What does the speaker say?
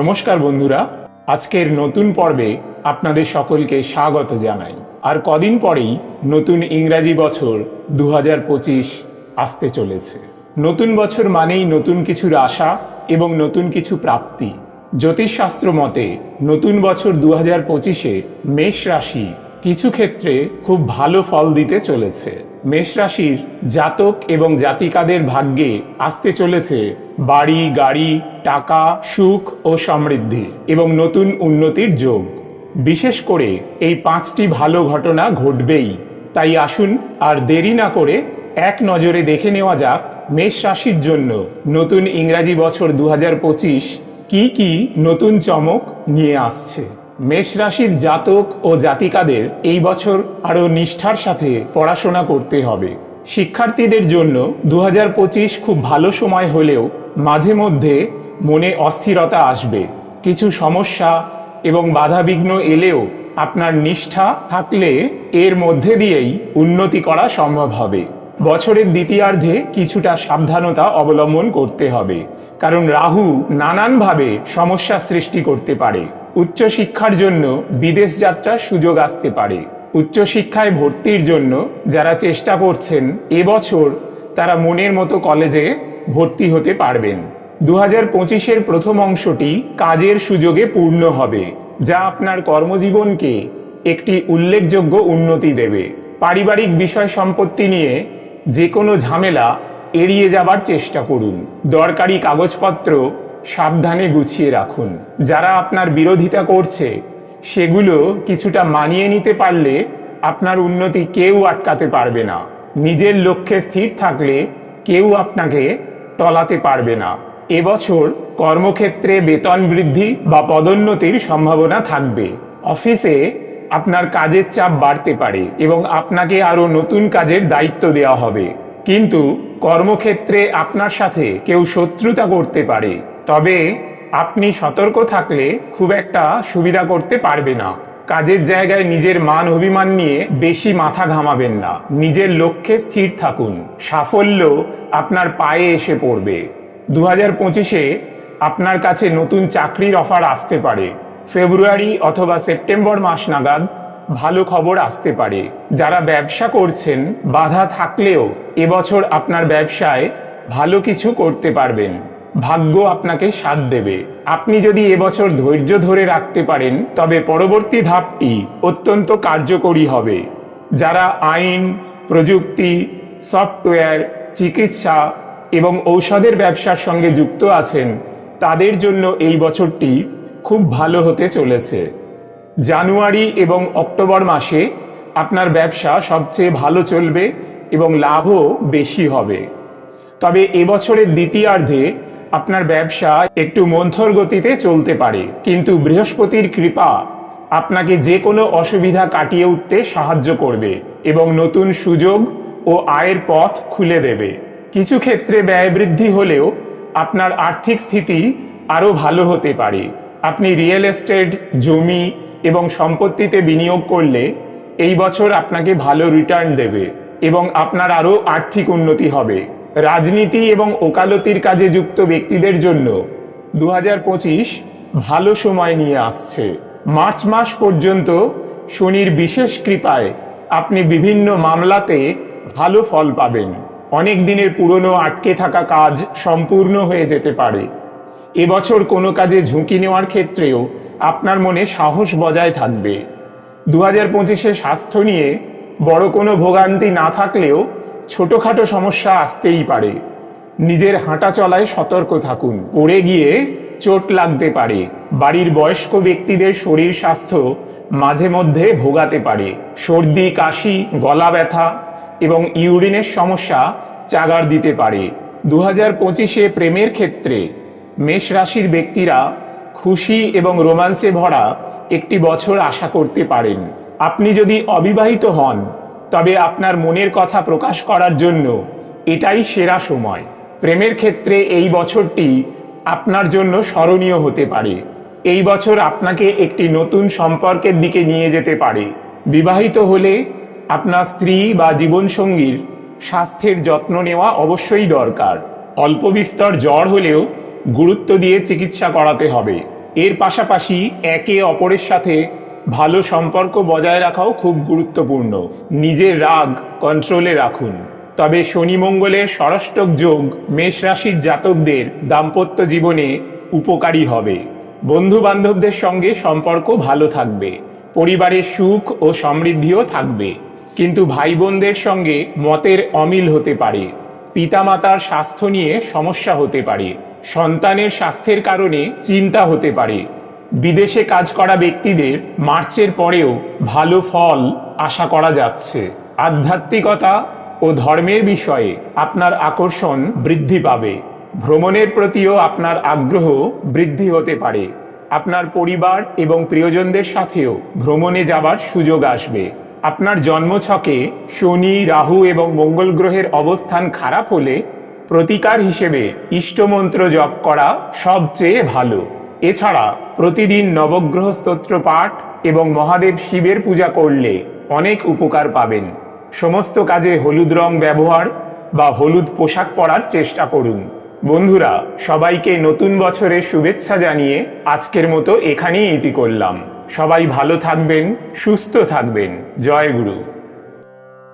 নমস্কার বন্ধুরা, আজকের নতুন পর্বে আপনাদের সকলকে স্বাগত জানাই। আর কদিন পরেই নতুন ইংরাজি বছর দু হাজার পঁচিশ আসতে চলেছে। নতুন বছর মানেই নতুন কিছুর আশা এবং নতুন কিছু প্রাপ্তি। জ্যোতিষশাস্ত্র মতে, নতুন বছর দু হাজার পঁচিশে মেষ রাশি কিছু ক্ষেত্রে খুব ভালো ফল দিতে চলেছে। মেষ রাশির জাতক এবং জাতিকাদের ভাগ্যে আসতে চলেছে বাড়ি, গাড়ি, টাকা, সুখ ও সমৃদ্ধি এবং নতুন উন্নতির যোগ। বিশেষ করে এই পাঁচটি ভালো ঘটনা ঘটবেই। তাই আসুন আর দেরি না করে এক নজরে দেখে নেওয়া যাক মেষ রাশির জন্য নতুন ইংরাজি বছর দু কি কি নতুন চমক নিয়ে আসছে। মেষ রাশির জাতক ও জাতিকাদের এই বছর আরও নিষ্ঠার সাথে পড়াশোনা করতে হবে। শিক্ষার্থীদের জন্য দু হাজার পঁচিশ খুব ভালো সময় হলেও মাঝে মধ্যে মনে অস্থিরতা আসবে। কিছু সমস্যা এবং বাধাবিঘ্ন এলেও আপনার নিষ্ঠা থাকলে এর মধ্যে দিয়েই উন্নতি করা সম্ভব হবে। বছরের দ্বিতীয়ার্ধে কিছুটা সাবধানতা অবলম্বন করতে হবে, কারণ রাহু নানানভাবে সমস্যা সৃষ্টি করতে পারে। উচ্চশিক্ষার জন্য বিদেশ যাত্রার সুযোগ আসতে পারে। উচ্চশিক্ষায় ভর্তির জন্য যারা চেষ্টা করছেন, এবছর তারা মনের মতো কলেজে ভর্তি হতে পারবেন। দু হাজার পঁচিশের প্রথম অংশটি কাজের সুযোগে পূর্ণ হবে, যা আপনার কর্মজীবনকে একটি উল্লেখযোগ্য উন্নতি দেবে। পারিবারিক বিষয় সম্পত্তি নিয়ে যে কোনো ঝামেলা এড়িয়ে যাবার চেষ্টা করুন। দরকারি কাগজপত্র সাবধানে গুছিয়ে রাখুন। যারা আপনার বিরোধিতা করছে, সেগুলো কিছুটা মানিয়ে নিতে পারলে আপনার উন্নতি কেউ আটকাতে পারবে না। নিজের লক্ষ্যে স্থির থাকলে কেউ আপনাকে টলাতে পারবে না। এবছর কর্মক্ষেত্রে বেতন বৃদ্ধি বা পদোন্নতির সম্ভাবনা থাকবে। অফিসে আপনার কাজের চাপ বাড়তে পারে এবং আপনাকে আরও নতুন কাজের দায়িত্ব দেওয়া হবে। কিন্তু কর্মক্ষেত্রে আপনার সাথে কেউ শত্রুতা করতে পারে। তবে আপনি সতর্ক থাকলে খুব একটা সুবিধা করতে পারবে না। কাজের জায়গায় নিজের মান অভিমান নিয়ে বেশি মাথা ঘামাবেন না। নিজের লক্ষ্যে স্থির থাকুন। সাফল্য আপনার পায়ে এসে পড়বে। দু হাজার পঁচিশে আপনার কাছে নতুন চাকরির অফার আসতে পারে। ফেব্রুয়ারি অথবা সেপ্টেম্বর মাস নাগাদ ভালো খবর আসতে পারে। যারা ব্যবসা করছেন, বাধা থাকলেও এবছর আপনার ব্যবসায় ভালো কিছু করতে পারবেন। ভাগ্য আপনাকে সাথ দেবে। আপনি যদি এবছর ধৈর্য ধরে রাখতে পারেন, তবে পরবর্তী ধাপটি অত্যন্ত কার্যকরী হবে। যারা আইন, প্রযুক্তি, সফটওয়্যার, চিকিৎসা এবং ঔষধের ব্যবসার সঙ্গে যুক্ত আছেন, তাদের জন্য এই বছরটি খুব ভালো হতে চলেছে। জানুয়ারি এবং অক্টোবর মাসে আপনার ব্যবসা সবচেয়ে ভালো চলবে এবং লাভও বেশি হবে। তবে এবছরের দ্বিতীয়ার্ধে আপনার ব্যবসা একটু মন্থর গতিতে চলতে পারে, কিন্তু বৃহস্পতির কৃপা আপনাকে যে কোনো অসুবিধা কাটিয়ে উঠতে সাহায্য করবে এবং নতুন সুযোগ ও আয়ের পথ খুলে দেবে। কিছু ক্ষেত্রে ব্যয় বৃদ্ধি হলেও আপনার আর্থিক স্থিতি আরও ভালো হতে পারে। আপনি রিয়েল এস্টেট, জমি এবং সম্পত্তিতে বিনিয়োগ করলে এই বছর আপনাকে ভালো রিটার্ন দেবে এবং আপনার আরও আর্থিক উন্নতি হবে। রাজনীতি এবং ওকালতির কাজে যুক্ত ব্যক্তিদের জন্য দু হাজার পঁচিশ ভালো সময় নিয়ে আসছে। মার্চ মাস পর্যন্ত শনির বিশেষ কৃপায় আপনি বিভিন্ন মামলাতে ভালো ফল পাবেন। অনেক দিনের পুরনো আটকে থাকা কাজ সম্পূর্ণ হয়ে যেতে পারে। এবছর কোনো কাজে ঝুঁকি নেওয়ার ক্ষেত্রেও আপনার মনে সাহস বজায় থাকবে। দু হাজার পঁচিশে স্বাস্থ্য নিয়ে বড় কোনো ভোগান্তি না থাকলেও ছোটোখাটো সমস্যা আসতেই পারে। নিজের হাঁটা চলায় সতর্ক থাকুন। পড়ে গিয়ে চোট লাগতে পারে। বাড়ির বয়স্ক ব্যক্তিদের শরীর স্বাস্থ্য মাঝে মধ্যে ভোগাতে পারে। সর্দি, কাশি, গলা ব্যথা এবং ইউরিনের সমস্যা চাগার দিতে পারে। দু হাজার পঁচিশে প্রেমের ক্ষেত্রে মেষ রাশির ব্যক্তিরা খুশি এবং রোমান্সে ভরা একটি বছর আশা করতে পারেন। আপনি যদি অবিবাহিত হন তবে আপনার মনের কথা প্রকাশ করার জন্য এটাই সেরা সময়। প্রেমের ক্ষেত্রে এই বছরটি আপনার জন্য স্মরণীয় হতে পারে। এই বছর আপনাকে একটি নতুন সম্পর্কের দিকে নিয়ে যেতে পারে। বিবাহিত হলে আপনার স্ত্রী বা জীবনসঙ্গীর স্বাস্থ্যের যত্ন নেওয়া অবশ্যই দরকার। অল্প বিস্তর জ্বর হলেও গুরুত্ব দিয়ে চিকিৎসা করাতে হবে। এর পাশাপাশি একে অপরের সাথে ভালো সম্পর্ক বজায় রাখাও খুব গুরুত্বপূর্ণ। নিজের রাগ কন্ট্রোলে রাখুন। তবে শনি মঙ্গলের ষষ্ঠক যোগ মেষ রাশির জাতকদের দাম্পত্য জীবনে উপকারী হবে। বন্ধু বান্ধবদের সঙ্গে সম্পর্ক ভালো থাকবে। পরিবারের সুখ ও সমৃদ্ধিও থাকবে। কিন্তু ভাই বোনদের সঙ্গে মতের অমিল হতে পারে। পিতামাতার স্বাস্থ্য নিয়ে সমস্যা হতে পারে। সন্তানের স্বাস্থ্যের কারণে চিন্তা হতে পারে। বিদেশে কাজ করা ব্যক্তিদের মার্চের পরেও ভালো ফল আশা করা যাচ্ছে। আধ্যাত্মিকতা ও ধর্মের বিষয়ে আপনার আকর্ষণ বৃদ্ধি পাবে। ভ্রমণের প্রতিও আপনার আগ্রহ বৃদ্ধি হতে পারে। আপনার পরিবার এবং প্রিয়জনদের সাথেও ভ্রমণে যাবার সুযোগ আসবে। আপনার জন্মছকে শনি, রাহু এবং মঙ্গল গ্রহের অবস্থান খারাপ হলে প্রতিকার হিসেবে ইষ্টমন্ত্র জপ করা সবচেয়ে ভালো। এছাড়া প্রতিদিন নবগ্রহ স্তোত্র পাঠ এবং মহাদেব শিবের পূজা করলে অনেক উপকার পাবেন। সমস্ত কাজে হলুদ রং ব্যবহার বা হলুদ পোশাক পরার চেষ্টা করুন। বন্ধুরা, সবাইকে নতুন বছরের শুভেচ্ছা জানিয়ে আজকের মতো এখানেই ইতি করলাম। সবাই ভালো থাকবেন, সুস্থ থাকবেন। জয় গুরু।